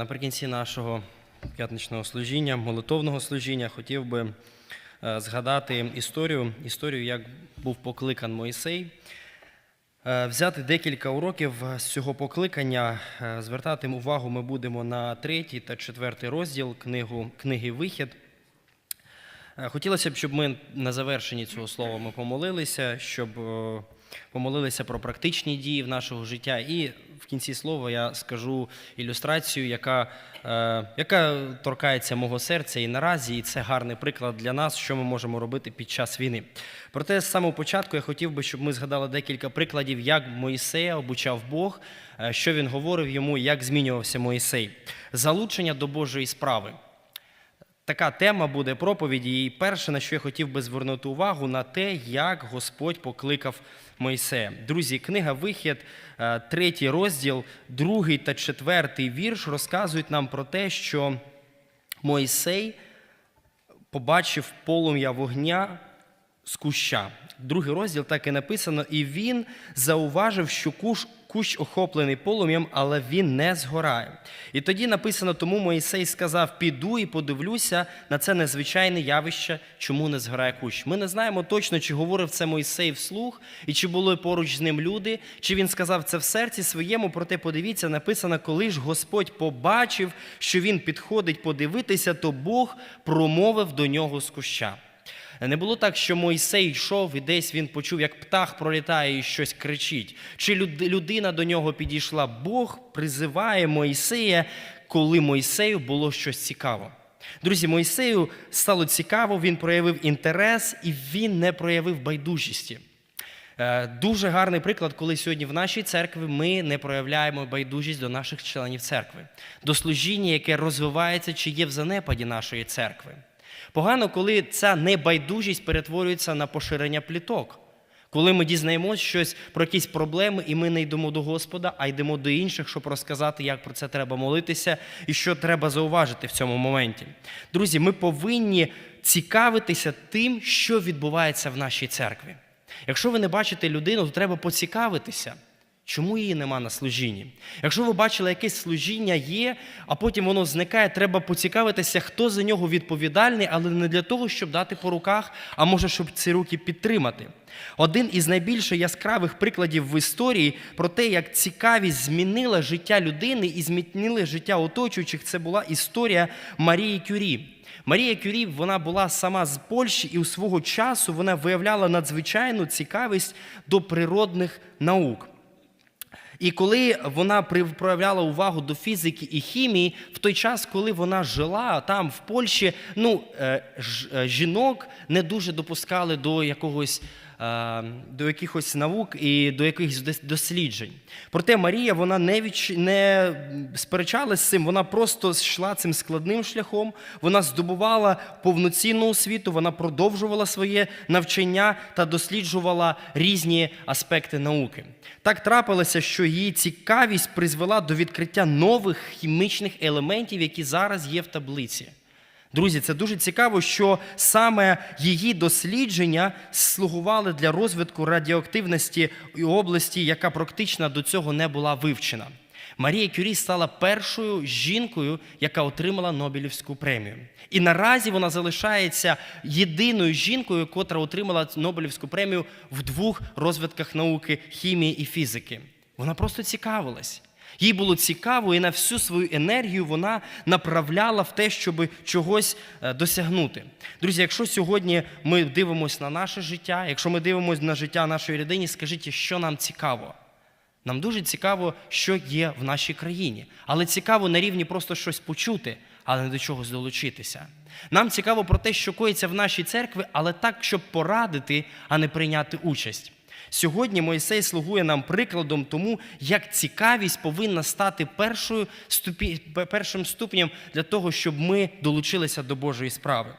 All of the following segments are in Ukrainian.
Наприкінці нашого п'ятничного служіння, молитовного служіння, хотів би е, згадати історію, історію, як був покликан Моїсей. Е, Взяти декілька уроків з цього покликання, е, звертати увагу ми будемо на третій та четвертий розділ книгу, книги Вихід. Хотілося б, щоб ми на завершенні цього слова ми помолилися, щоб помолилися про практичні дії в нашого життя. І в кінці слова я скажу ілюстрацію, яка, е, яка торкається мого серця і наразі, і це гарний приклад для нас, що ми можемо робити під час війни. Проте з самого початку я хотів би, щоб ми згадали декілька прикладів, як Моїсея обучав Бог, е, що він говорив йому, як змінювався Моїсей. Залучення до Божої справи. Така тема буде проповіді. І перше, на що я хотів би звернути увагу, на те, як Господь покликав Мойсея. Друзі, книга Вихід, е, третій розділ, другий та четвертий вірш розказують нам про те, що Мойсей побачив полум'я вогня з куща. Другий розділ так і написано, і він зауважив, що куш, кущ охоплений полум'ям, але він не згорає. І тоді написано, тому Моїсей сказав: піду і подивлюся на це незвичайне явище, чому не згорає кущ. Ми не знаємо точно, чи говорив це Моїсей вслух, і чи були поруч з ним люди, чи він сказав це в серці своєму. Проте подивіться, написано, коли ж Господь побачив, що він підходить подивитися, то Бог промовив до нього з куща. Не було так, що Мойсей йшов і десь він почув, як птах пролітає і щось кричить. Чи людина до нього підійшла? Бог призиває Мойсея, коли Мойсею було щось цікаво. Друзі, Мойсею стало цікаво, він проявив інтерес і він не проявив байдужості. Е, Дуже гарний приклад, коли сьогодні в нашій церкві ми не проявляємо байдужість до наших членів церкви, до служіння, яке розвивається чи є в занепаді нашої церкви. Погано, коли ця небайдужість перетворюється на поширення пліток. Коли ми дізнаємося щось про якісь проблеми, і ми не йдемо до Господа, а йдемо до інших, щоб розказати, як про це треба молитися і що треба зауважити в цьому моменті. Друзі, ми повинні цікавитися тим, що відбувається в нашій церкві. Якщо ви не бачите людину, то треба поцікавитися. Чому її нема на служінні? Якщо ви бачили, якесь служіння є, а потім воно зникає, треба поцікавитися, хто за нього відповідальний, але не для того, щоб дати по руках, а може, щоб ці руки підтримати. Один із найбільш яскравих прикладів в історії про те, як цікавість змінила життя людини і змінила життя оточуючих, це була історія Марії Кюрі. Марія Кюрі вона була сама з Польщі, і у свого часу вона виявляла надзвичайну цікавість до природних наук. І коли вона проявляла увагу до фізики і хімії, в той час, коли вона жила там, в Польщі, ну, е, е, жінок не дуже допускали до якогось. Е, До якихось наук і до якихось дос- досліджень. Проте Марія вона не, відч... не сперечалась з цим, вона просто йшла цим складним шляхом, вона здобувала повноцінну освіту, вона продовжувала своє навчання та досліджувала різні аспекти науки. Так трапилося, що її цікавість призвела до відкриття нових хімічних елементів, які зараз є в таблиці. Друзі, це дуже цікаво, що саме її дослідження слугували для розвитку радіоактивності області, яка практично до цього не була вивчена. Марія Кюрі стала першою жінкою, яка отримала Нобелівську премію. І наразі вона залишається єдиною жінкою, котра отримала Нобелівську премію в двох розвитках науки хімії і фізики. Вона просто цікавилась. Їй було цікаво, і на всю свою енергію вона направляла в те, щоб чогось е, досягнути. Друзі, якщо сьогодні ми дивимося на наше життя, якщо ми дивимося на життя нашої людини, скажіть, що нам цікаво? Нам дуже цікаво, що є в нашій країні. Але цікаво на рівні просто щось почути, але не до чогось долучитися. Нам цікаво про те, що коїться в нашій церкві, але так, щоб порадити, а не прийняти участь. Сьогодні Мойсей слугує нам прикладом тому, як цікавість повинна стати першою ступі... першим ступенем для того, щоб ми долучилися до Божої справи.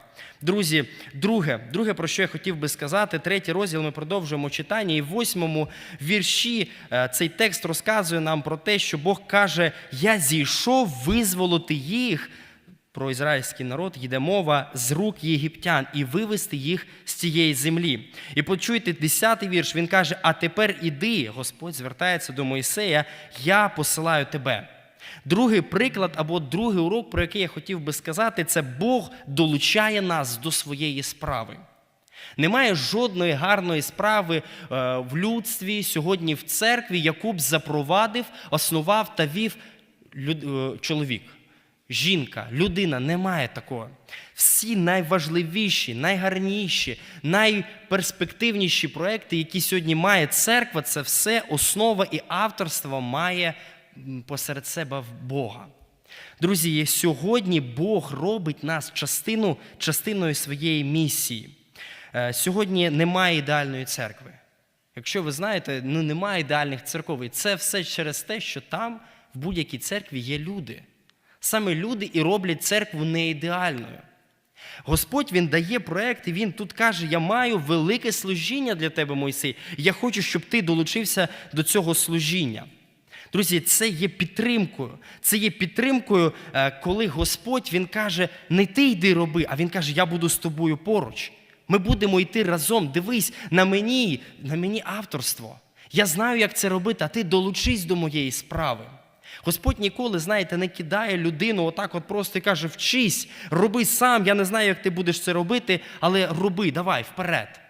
Друзі, друге, друге, про що я хотів би сказати, третій розділ ми продовжуємо читання, і в восьмому вірші е, цей текст розказує нам про те, що Бог каже: Я зійшов визволити їх про ізраїльський народ йде мова з рук єгиптян і вивести їх з цієї землі. І почуйте 10-й вірш. Він каже: А тепер іди, Господь звертається до Мойсея, я посилаю тебе. Другий приклад або другий урок, про який я хотів би сказати, це Бог долучає нас до своєї справи. Немає жодної гарної справи е, в людстві сьогодні в церкві, яку б запровадив, основав та вів е, чоловік. Жінка, людина немає такого. Всі найважливіші, найгарніші, найперспективніші проекти, які сьогодні має церква, це все основа і авторство має посеред себе Бога. Друзі, сьогодні Бог робить нас частину, частиною своєї місії. Е, Сьогодні немає ідеальної церкви. Якщо ви знаєте, ну немає ідеальних церков. І це все через те, що там в будь-якій церкві є люди. Саме люди і роблять церкву не ідеальною. Господь Він дає проект, і Він тут каже: Я маю велике служіння для тебе, Мойсей. Я хочу, щоб ти долучився до цього служіння. Друзі, це є підтримкою. Це є підтримкою, е, коли Господь Він каже: не ти йди роби, а Він каже, я буду з тобою поруч. Ми будемо йти разом. Дивись на мені, на мені авторство. Я знаю, як це робити, а ти долучись до моєї справи. Господь ніколи, знаєте, не кидає людину отак, от просто і каже: вчись, роби сам. Я не знаю, як ти будеш це робити, але роби, давай вперед.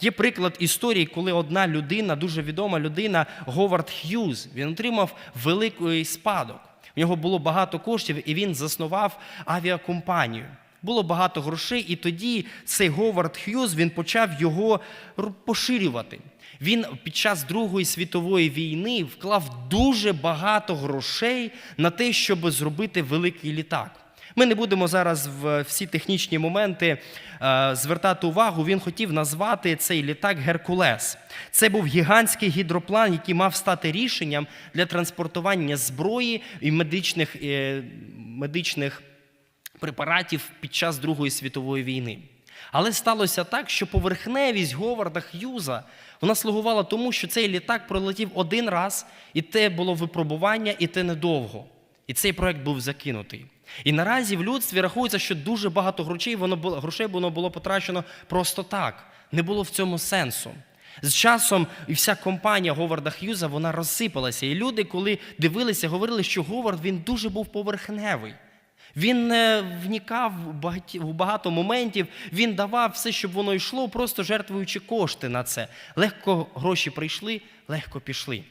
Є приклад історії, коли одна людина, дуже відома людина, Говард Х'юз, він отримав великий спадок. У нього було багато коштів, і він заснував авіакомпанію. Було багато грошей, і тоді цей Говард Х'юз він почав його поширювати. Він під час Другої світової війни вклав дуже багато грошей на те, щоб зробити великий літак. Ми не будемо зараз в всі технічні моменти е, звертати увагу. Він хотів назвати цей літак Геркулес. Це був гігантський гідроплан, який мав стати рішенням для транспортування зброї і медичних, е, медичних препаратів під час Другої світової війни. Але сталося так, що поверхневість Говарда Х'юза вона слугувала тому, що цей літак пролетів один раз, і те було випробування, і те недовго. І цей проект був закинутий. І наразі в людстві рахується, що дуже багато грошей воно було, грошей воно було потрачено просто так. Не було в цьому сенсу. З часом і вся компанія Говарда Х'юза вона розсипалася. І люди, коли дивилися, говорили, що Говард він дуже був поверхневий. Він не вникав в багато моментів, він давав все, щоб воно йшло, просто жертвуючи кошти на це. Легко гроші прийшли, легко пішли.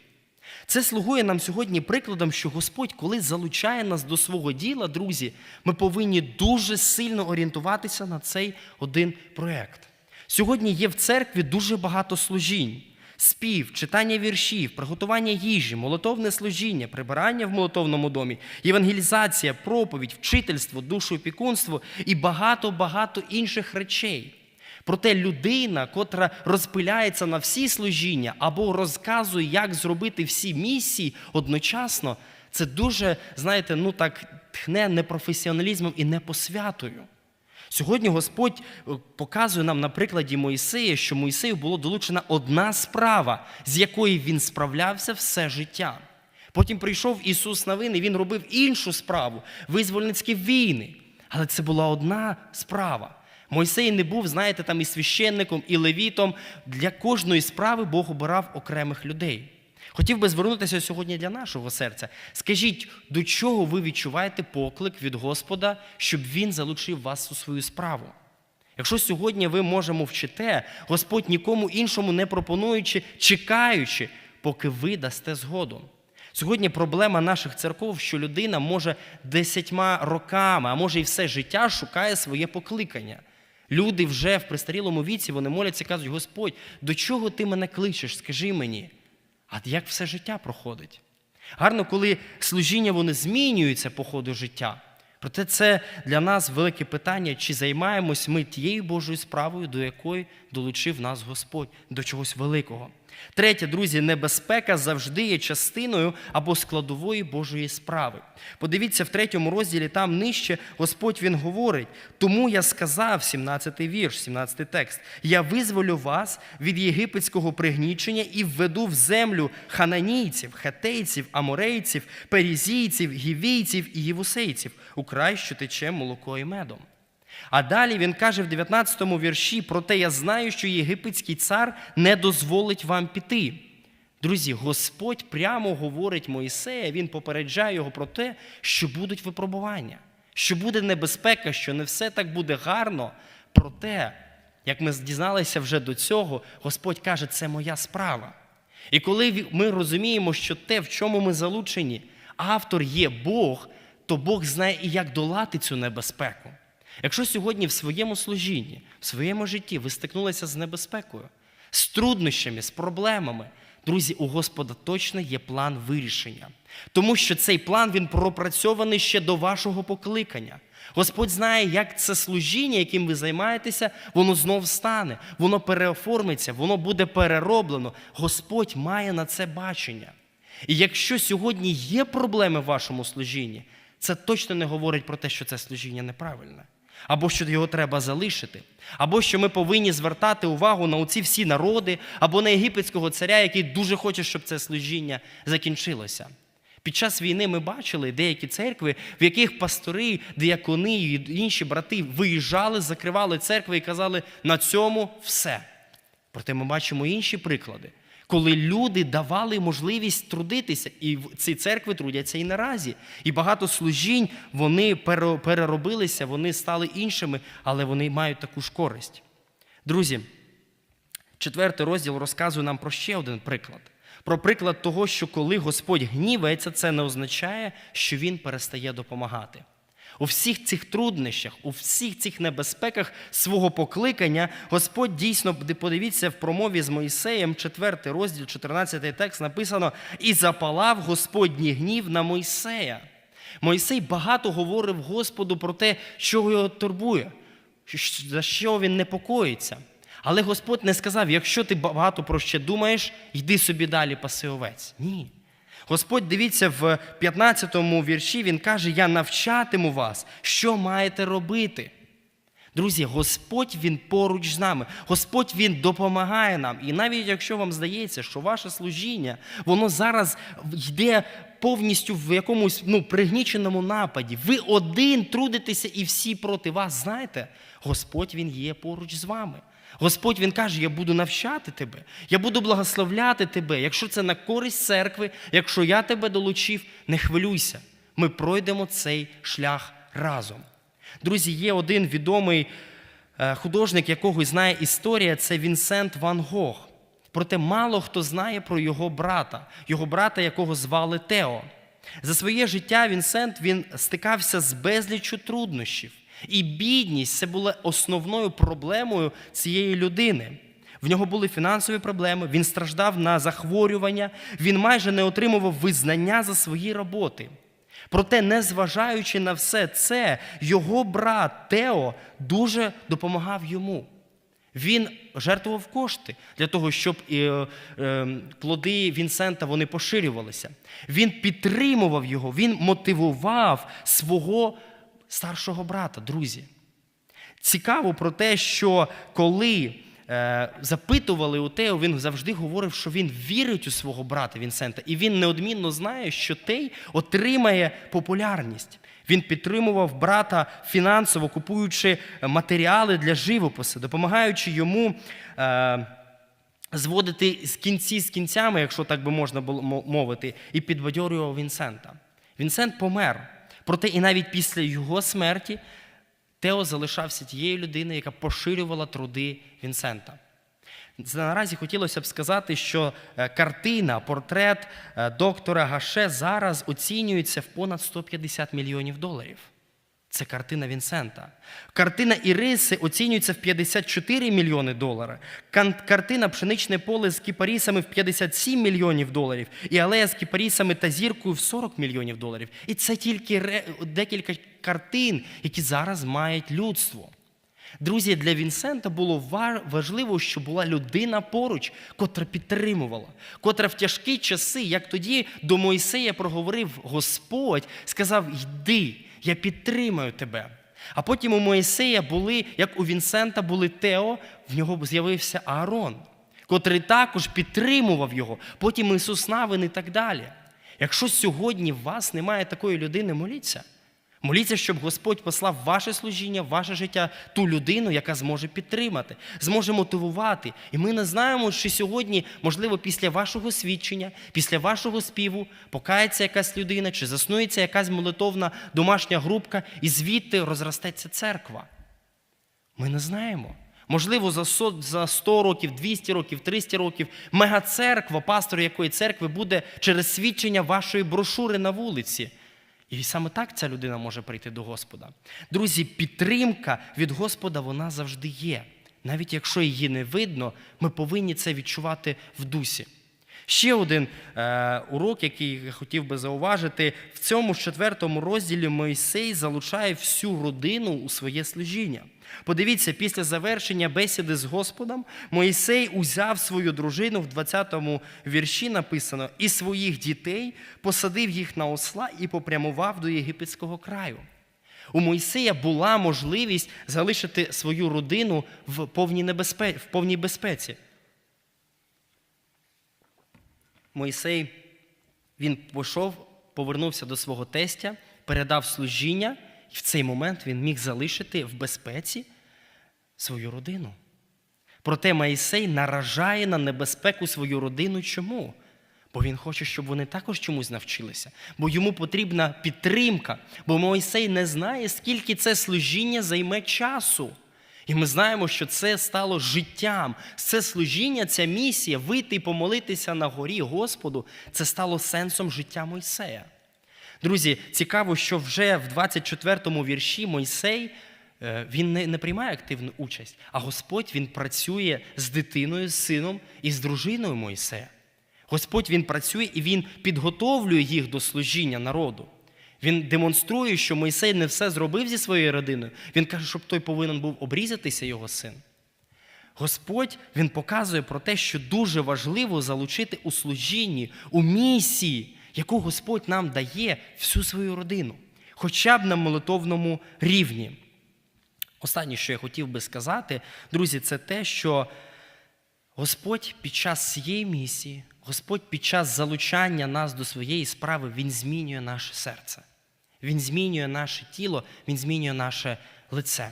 Це слугує нам сьогодні прикладом, що Господь, коли залучає нас до свого діла, друзі, ми повинні дуже сильно орієнтуватися на цей один проект. Сьогодні є в церкві дуже багато служінь. Спів, читання віршів, приготування їжі, молитовне служіння, прибирання в молитовному домі, євангелізація, проповідь, вчительство, душоопікунство і багато-багато інших речей. Проте людина, котра розпиляється на всі служіння або розказує, як зробити всі місії одночасно, це дуже, знаєте, ну так тхне непрофесіоналізмом і непосвятою. Сьогодні Господь е, показує нам на прикладі Моїсея, що Моїсею було долучена одна справа, з якої він справлявся все життя. Потім прийшов Ісус Навин, і він робив іншу справу визвольницькі війни. Але це була одна справа. Мойсей не був, знаєте, там і священником, і левітом. Для кожної справи Бог обирав окремих людей. Хотів би звернутися сьогодні для нашого серця. Скажіть, до чого ви відчуваєте поклик від Господа, щоб Він залучив вас у свою справу? Якщо сьогодні ви може мовчите, Господь нікому іншому не пропонуючи, чекаючи, поки ви дасте згоду. Сьогодні проблема наших церков, що людина може десятьма роками, а може і все життя шукає своє покликання. Люди вже в престарілому віці вони моляться кажуть: Господь, до чого ти мене кличеш? Скажи мені. А як все життя проходить? Гарно, коли служіння вони змінюються по ходу життя. Проте це для нас велике питання, чи займаємось ми тією Божою справою, до якої долучив нас Господь, до чогось великого. Третє, друзі, небезпека завжди є частиною або складової Божої справи. Подивіться в третьому розділі, там нижче Господь Він говорить: тому я сказав, 17-й вірш, 17-й текст, я визволю вас від єгипетського пригнічення і введу в землю хананійців, хетейців, аморейців, перізійців, гівійців і євусейців, у край, що тече молоко і медом. А далі він каже в 19 му вірші: проте я знаю, що єгипетський цар не дозволить вам піти. Друзі, Господь прямо говорить Моїсея, він попереджає його про те, що будуть випробування, що буде небезпека, що не все так буде гарно. Проте, як ми дізналися вже до цього, Господь каже, це моя справа. І коли ми розуміємо, що те, в чому ми залучені, автор є Бог, то Бог знає і як долати цю небезпеку. Якщо сьогодні в своєму служінні, в своєму житті ви стикнулися з небезпекою, з труднощами, з проблемами, друзі, у Господа точно є план вирішення. Тому що цей план він пропрацьований ще до вашого покликання. Господь знає, як це служіння, яким ви займаєтеся, воно знов стане, воно переоформиться, воно буде перероблено. Господь має на це бачення. І якщо сьогодні є проблеми в вашому служінні, це точно не говорить про те, що це служіння неправильне, або що його треба залишити, або що ми повинні звертати увагу на оці всі народи, або на єгипетського царя, який дуже хоче, щоб це служіння закінчилося. Під час війни ми бачили деякі церкви, в яких пастори, діакони і інші брати виїжджали, закривали церкви і казали, на цьому все. Проте ми бачимо інші приклади, коли люди давали можливість трудитися, і ці церкви трудяться і наразі. І багато служінь вони переробилися, вони стали іншими, але вони мають таку ж користь. Друзі, четвертий розділ розказує нам про ще один приклад. Про приклад того, що коли Господь гнівається, це не означає, що Він перестає допомагати. У всіх цих труднощах, у всіх цих небезпеках свого покликання Господь дійсно, подивіться, в промові з Моїсеєм, 4 розділ, 14 текст написано: І запалав Господній гнів на Мойсея. Мойсей багато говорив Господу про те, що його турбує, за що він непокоїться. Але Господь не сказав: якщо ти багато про що думаєш, йди собі далі паси овець. Ні. Господь, дивіться, в 15 вірші Він каже: Я навчатиму вас, що маєте робити. Друзі, Господь Він поруч з нами, Господь Він допомагає нам. І навіть якщо вам здається, що ваше служіння, воно зараз йде повністю в якомусь ну, пригніченому нападі, ви один трудитеся і всі проти вас, знаєте, Господь Він є поруч з вами. Господь Він каже: Я буду навчати тебе, я буду благословляти тебе. Якщо це на користь церкви, якщо я тебе долучив, не хвилюйся. Ми пройдемо цей шлях разом. Друзі, є один відомий е, художник, якого знає історія, це Вінсент Ван Гог. Проте мало хто знає про його брата, його брата, якого звали Тео. За своє життя Вінсент він стикався з безліччю труднощів. І бідність це була основною проблемою цієї людини. В нього були фінансові проблеми, він страждав на захворювання, він майже не отримував визнання за свої роботи. Проте, незважаючи на все це, його брат Тео дуже допомагав йому. Він жертвував кошти для того, щоб е, е, плоди Вінсента вони поширювалися. Він підтримував його, він мотивував свого старшого брата, друзі. Цікаво про те, що коли е, запитували у Тео, він завжди говорив, що він вірить у свого брата Вінсента, і він неодмінно знає, що Тей отримає популярність. Він підтримував брата фінансово, купуючи матеріали для живопису, допомагаючи йому. Е, Зводити з кінці з кінцями, якщо так би можна було мовити, і підбадьорював Вінсента. Вінсент помер. Проте і навіть після його смерті Тео залишався тією людиною, яка поширювала труди Вінсента. Наразі хотілося б сказати, що е, картина, портрет е, доктора Гаше зараз оцінюється в понад 150 мільйонів доларів. Це картина Вінсента. Картина Іриси оцінюється в 54 мільйони доларів. Картина Пшеничне поле з кіпарісами в 57 мільйонів доларів. І алея з кіпарісами та зіркою в 40 мільйонів доларів. І це тільки декілька картин, які зараз мають людство. Друзі, для Вінсента було важливо, що була людина поруч, котра підтримувала, котра в тяжкі часи, як тоді до Мойсея проговорив Господь, сказав: Йди, я підтримаю тебе. А потім у Моїсея були, як у Вінсента були Тео, в нього з'явився Аарон, котрий також підтримував його, потім Ісус Навин і так далі. Якщо сьогодні в вас немає такої людини, моліться. Моліться, щоб Господь послав ваше служіння, ваше життя ту людину, яка зможе підтримати, зможе мотивувати. І ми не знаємо, що сьогодні, можливо, після вашого свідчення, після вашого співу покається якась людина, чи заснується якась молитовна домашня групка, і звідти розростеться церква. Ми не знаємо. Можливо, за 100, за 100 років, 200 років, 300 років мегацерква, пастор якої церкви буде через свідчення вашої брошури на вулиці. І саме так ця людина може прийти до Господа. Друзі, підтримка від Господа вона завжди є. Навіть якщо її не видно, ми повинні це відчувати в дусі. Ще один е, урок, який я хотів би зауважити, в цьому четвертому розділі Мойсей залучає всю родину у своє служіння. Подивіться, після завершення бесіди з Господом Моїсей узяв свою дружину в 20-му вірші написано і своїх дітей посадив їх на осла і попрямував до єгипетського краю. У Мойсея була можливість залишити свою родину в повній, небезпе... в повній безпеці. Мойсей він пішов, повернувся до свого тестя, передав служіння, і в цей момент він міг залишити в безпеці свою родину. Проте Моїсей наражає на небезпеку свою родину. Чому? Бо він хоче, щоб вони також чомусь навчилися, бо йому потрібна підтримка, бо Мойсей не знає, скільки це служіння займе часу. І ми знаємо, що це стало життям. Це служіння, ця місія вийти і помолитися на горі Господу, це стало сенсом життя Мойсея. Друзі, цікаво, що вже в 24-му вірші Мойсей е, він не, не приймає активну участь, а Господь він працює з дитиною, з сином і з дружиною Мойсея. Господь він працює і він підготовлює їх до служіння народу. Він демонструє, що Мойсей не все зробив зі своєю родиною. Він каже, щоб той повинен був обрізатися його син. Господь він показує про те, що дуже важливо залучити у служінні, у місії, яку Господь нам дає всю свою родину, хоча б на молитовному рівні. Останнє, що я хотів би сказати, друзі, це те, що Господь під час цієї місії, Господь під час залучання нас до своєї справи, Він змінює наше серце. Він змінює наше тіло, Він змінює наше лице.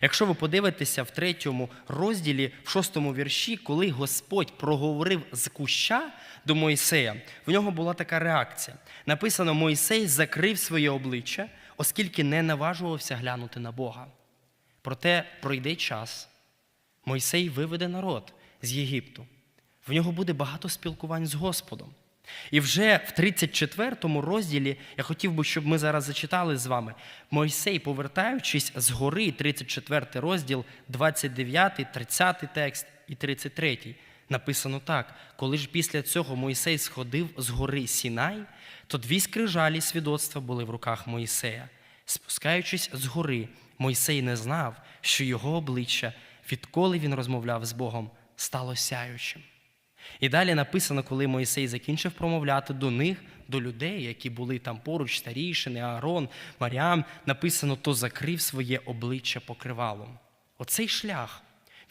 Якщо ви подивитеся в третьому розділі, в шостому вірші, коли Господь проговорив з куща до Моїсея, в нього була така реакція. Написано: Моїсей закрив своє обличчя, оскільки не наважувався глянути на Бога. Проте пройде час, Мойсей виведе народ з Єгипту. В нього буде багато спілкувань з Господом. І вже в 34-му розділі я хотів би, щоб ми зараз зачитали з вами. Мойсей, повертаючись з гори, 34 розділ, 29, 30 текст і 33. Написано так: коли ж після цього Мойсей сходив з гори Сінай, то дві скрижалі свідоцтва були в руках Моїсея. Спускаючись з гори, Мойсей не знав, що його обличчя, відколи він розмовляв з Богом, стало сяючим. І далі написано, коли Моїсей закінчив промовляти до них, до людей, які були там поруч, старішини, Аарон, Маріам, написано, то закрив своє обличчя покривалом. Оцей шлях.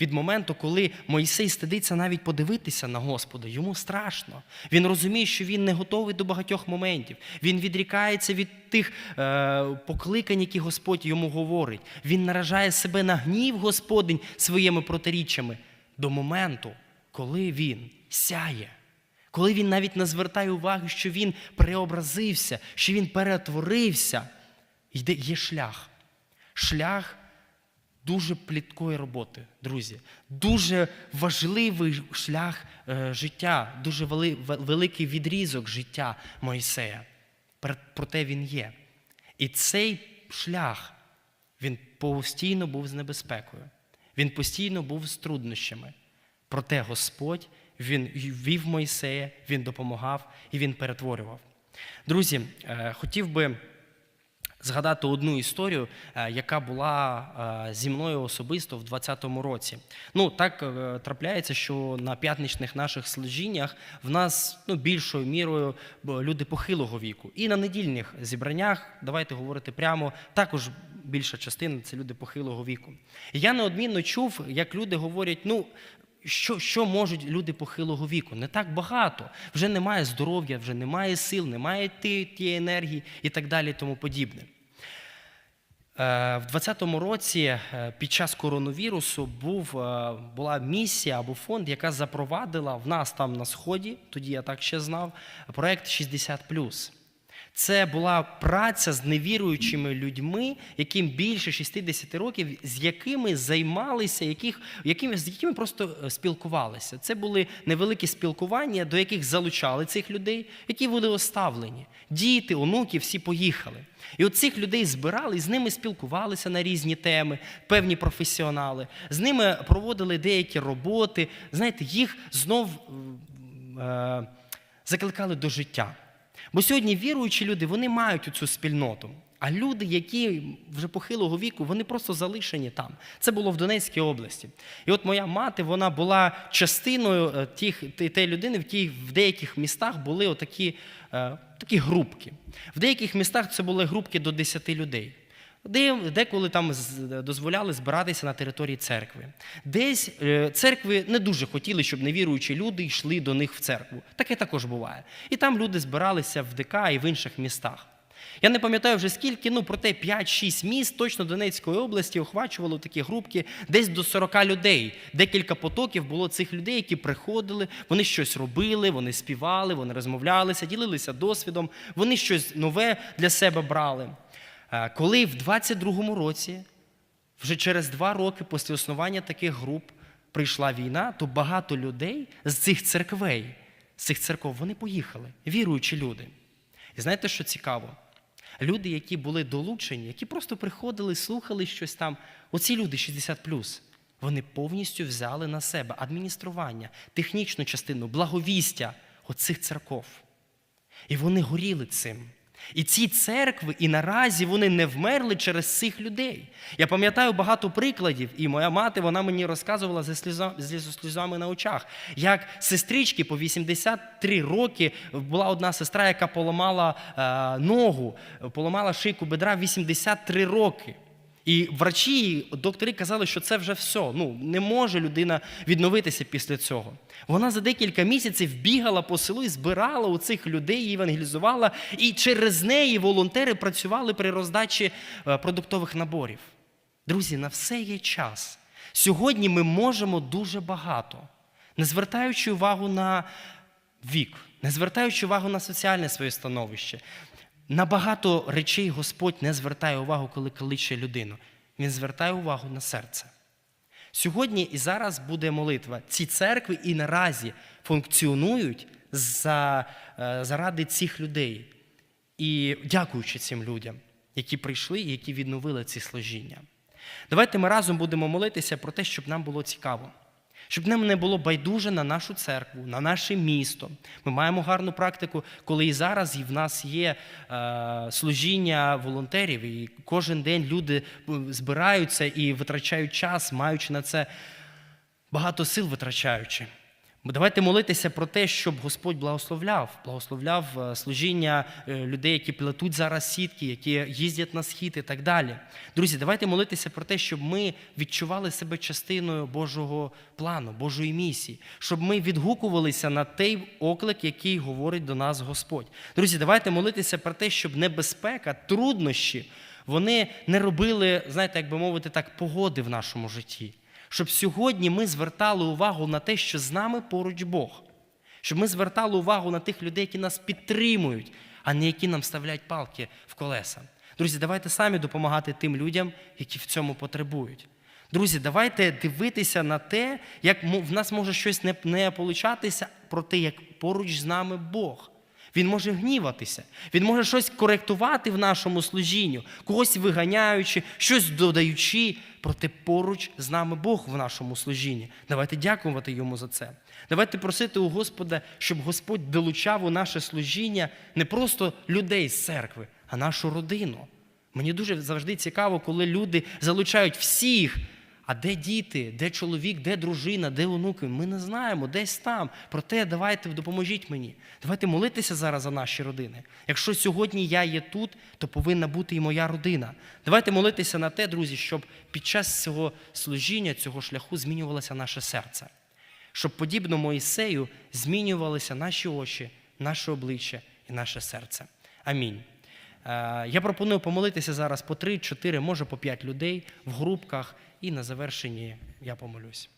Від моменту, коли Моїсей стидиться навіть подивитися на Господа, йому страшно. Він розуміє, що він не готовий до багатьох моментів. Він відрікається від тих е, покликань, які Господь йому говорить. Він наражає себе на гнів Господень своїми протиріччями до моменту, коли він сяє, коли він навіть не звертає уваги, що він преобразився, що він перетворився, йде є шлях. Шлях дуже пліткої роботи, друзі. Дуже важливий шлях е, життя, дуже вели, великий відрізок життя Моїсея. Проте він є. І цей шлях він постійно був з небезпекою. Він постійно був з труднощами. Проте Господь він вів Мойсея, він допомагав і він перетворював. Друзі, е, хотів би згадати одну історію, е, яка була е, зі мною особисто в 2020 році. Ну, так трапляється, що на п'ятничних наших служіннях в нас ну, більшою мірою люди похилого віку. І на недільних зібраннях, давайте говорити прямо, також більша частина це люди похилого віку. Я неодмінно чув, як люди говорять, ну що що можуть люди похилого віку? Не так багато. Вже немає здоров'я, вже немає сил, немає тієї енергії і так далі, тому подібне. Е, В 2020 році е, під час коронавірусу був, е, була місія або фонд, яка запровадила в нас там на сході, тоді я так ще знав, проект 60+. Це була праця з невіруючими людьми, яким більше 60 років, з якими займалися, яких, якими, з якими просто е, спілкувалися. Це були невеликі спілкування, до яких залучали цих людей, які були оставлені. Діти, онуки, всі поїхали. І от цих людей збирали, і з ними спілкувалися на різні теми, певні професіонали. З ними проводили деякі роботи. Знаєте, їх знов е, закликали до життя. Бо сьогодні віруючі люди вони мають цю спільноту. А люди, які вже похилого віку, вони просто залишені там. Це було в Донецькій області. І от моя мати вона була частиною е, тих, тієї людини, в якій в деяких містах були отакі, е, такі групки. В деяких містах це були групки до 10 людей. Де, деколи там дозволяли збиратися на території церкви. Десь е, церкви не дуже хотіли, щоб невіруючі люди йшли до них в церкву. Таке також буває. І там люди збиралися в ДК і в інших містах. Я не пам'ятаю вже скільки, ну проте 5-6 міст точно Донецької області охвачувало такі групки десь до 40 людей. Декілька потоків було цих людей, які приходили, вони щось робили, вони співали, вони розмовлялися, ділилися досвідом, вони щось нове для себе брали. Е, Коли в 22-му році, вже через два роки після існування таких груп, прийшла війна, то багато людей з цих церквей, з цих церков, вони поїхали, віруючі люди. І знаєте, що цікаво? Люди, які були долучені, які просто приходили, слухали щось там, оці люди 60 вони повністю взяли на себе адміністрування, технічну частину, благовістя оцих церков. І вони горіли цим. І ці церкви, і наразі вони не вмерли через цих людей. Я пам'ятаю багато прикладів, і моя мати вона мені розказувала зі сльозами, на очах, як сестрички по 83 роки була одна сестра, яка поламала е, ногу, поламала шийку бедра в 83 роки. І врачі, доктори казали, що це вже все. Ну, не може людина відновитися після цього. Вона за декілька місяців бігала по селу і збирала у цих людей, евангелізувала, і через неї волонтери працювали при роздачі е, продуктових наборів. Друзі, на все є час. Сьогодні ми можемо дуже багато, не звертаючи увагу на вік, не звертаючи увагу на соціальне своє становище. На багато речей Господь не звертає увагу, коли кличе людину. Він звертає увагу на серце. Сьогодні і зараз буде молитва. Ці церкви і наразі функціонують за, е, заради цих людей. І дякуючи цим людям, які прийшли і які відновили ці служіння. Давайте ми разом будемо молитися про те, щоб нам було цікаво. Щоб нам не було байдуже на нашу церкву, на наше місто. Ми маємо гарну практику, коли і зараз і в нас є е, служіння волонтерів, і кожен день люди е, збираються і витрачають час, маючи на це багато сил витрачаючи. Давайте молитися про те, щоб Господь благословляв, благословляв е, служіння е, людей, які плетуть зараз сітки, які їздять на схід і так далі. Друзі, давайте молитися про те, щоб ми відчували себе частиною Божого плану, Божої місії, щоб ми відгукувалися на той оклик, який говорить до нас Господь. Друзі, давайте молитися про те, щоб небезпека, труднощі вони не робили, знаєте, як би мовити, так, погоди в нашому житті. Щоб сьогодні ми звертали увагу на те, що з нами поруч Бог. Щоб ми звертали увагу на тих людей, які нас підтримують, а не які нам ставляють палки в колеса. Друзі, давайте самі допомагати тим людям, які в цьому потребують. Друзі, давайте дивитися на те, як в нас може щось не, не получатися, про те, як поруч з нами Бог. Він може гніватися, він може щось коректувати в нашому служінню, когось виганяючи, щось додаючи, проте поруч з нами Бог в нашому служінні. Давайте дякувати йому за це. Давайте просити у Господа, щоб Господь долучав у наше служіння не просто людей з церкви, а нашу родину. Мені дуже завжди цікаво, коли люди залучають всіх. А де діти, де чоловік, де дружина, де онуки? Ми не знаємо, десь там. Проте давайте допоможіть мені. Давайте молитися зараз за наші родини. Якщо сьогодні я є тут, то повинна бути і моя родина. Давайте молитися на те, друзі, щоб під час цього служіння, цього шляху змінювалося наше серце. Щоб подібно Моїсею змінювалися наші очі, наше обличчя і наше серце. Амінь. Е, Я пропоную помолитися зараз по 3, 4, може по 5 людей в групках, і на завершенні я помолюсь.